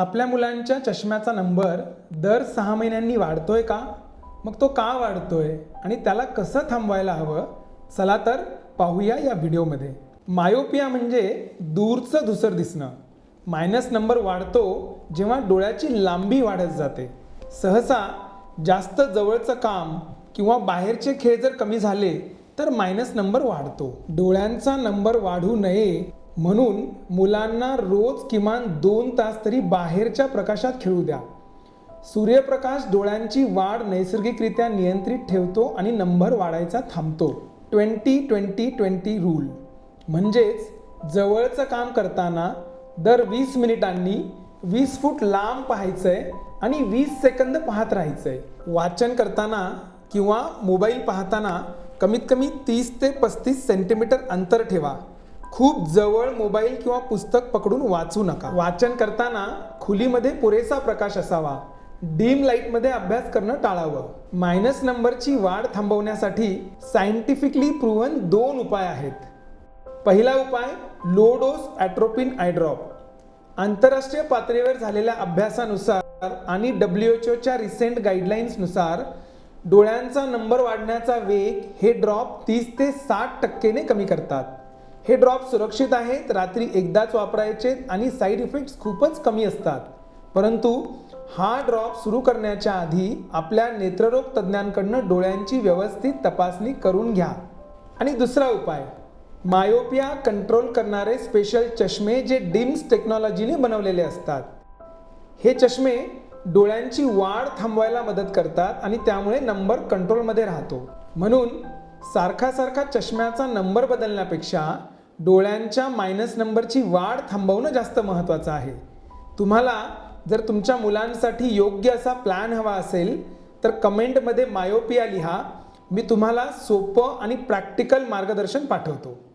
आपल्या मुलांच्या चष्म्याचा नंबर दर सहा महिन्यांनी वाढतोय का? मग तो का वाढतोय? आणि त्याला कसं थांबवायला हवं? चला तर पाहूया या व्हिडिओमध्ये. मायोपिया म्हणजे दूरचं धुसर दिसणं. मायनस नंबर वाढतो जेव्हा डोळ्याची लांबी वाढत जाते. सहसा जास्त जवळचं काम किंवा बाहेरचे खेळ जर कमी झाले तर मायनस नंबर वाढतो. डोळ्यांचा नंबर वाढू नये म्हणून मुलांना रोज किमान दोन तास तरी बाहेरच्या प्रकाशात खेळू द्या. सूर्यप्रकाश डोळ्यांची वाढ नैसर्गिकरित्या नियंत्रित ठेवतो आणि नंबर वाढायचा थांबतो. Twenty twenty twenty rule. म्हणजेच जवळचं काम करताना दर वीस मिनिटांनी वीस फूट लांब पाहायचं आहे आणि वीस सेकंद पाहत राहायचं आहे वाचन करताना किंवा मोबाईल पाहताना कमीत कमी तीस ते पस्तीस सेंटीमीटर अंतर ठेवा. खूप जवळ मोबाईल किंवा पुस्तक पकडून वाचू नका. वाचन करताना खुलीमध्ये पुरेसा प्रकाश असावा. डीम लाईटमध्ये अभ्यास करणं टाळावं. मायनस नंबरची वाढ थांबवण्यासाठी सायंटिफिकली प्रूव्हन दोन उपाय आहेत. पहिला उपाय low dose atropine eye drop. आंतरराष्ट्रीय पातळीवर झालेल्या अभ्यासानुसार आणि डब्ल्यू एच ओच्या रिसेंट गाईडलाईन्सनुसार डोळ्यांचा नंबर वाढण्याचा वेग हे ड्रॉप तीस ते साठ टक्केने कमी करतात. हे ड्रॉप सुरक्षित आहेत रात्री एकदाच वापरायचे आणि साईड इफेक्ट्स खूपच कमी असतात. परंतु हा ड्रॉप सुरू करण्याच्या आधी आपल्या नेत्ररोग तज्ज्ञांकडनं डोळ्यांची व्यवस्थित तपासणी करून घ्या. आणि दुसरा उपाय मायोपिया कंट्रोल करणारे स्पेशल चष्मे जे डिम्स टेक्नॉलॉजीने बनवलेले असतात. हे चष्मे डोळ्यांची वाढ थांबवायला मदत करतात आणि त्यामुळे नंबर कंट्रोलमध्ये राहतो. म्हणून सारखा सारखा चष्म्याचा नंबर बदलण्यापेक्षा डोळ्यांच्या मायनस नंबरची वाढ थांबवणं जास्त महत्त्वाचं आहे. तुम्हाला जर तुमच्या मुलांसाठी योग्य असा प्लॅन हवा असेल तर कमेंटमध्ये मायोपिया लिहा. मी तुम्हाला सोपं आणि प्रॅक्टिकल मार्गदर्शन पाठवतो.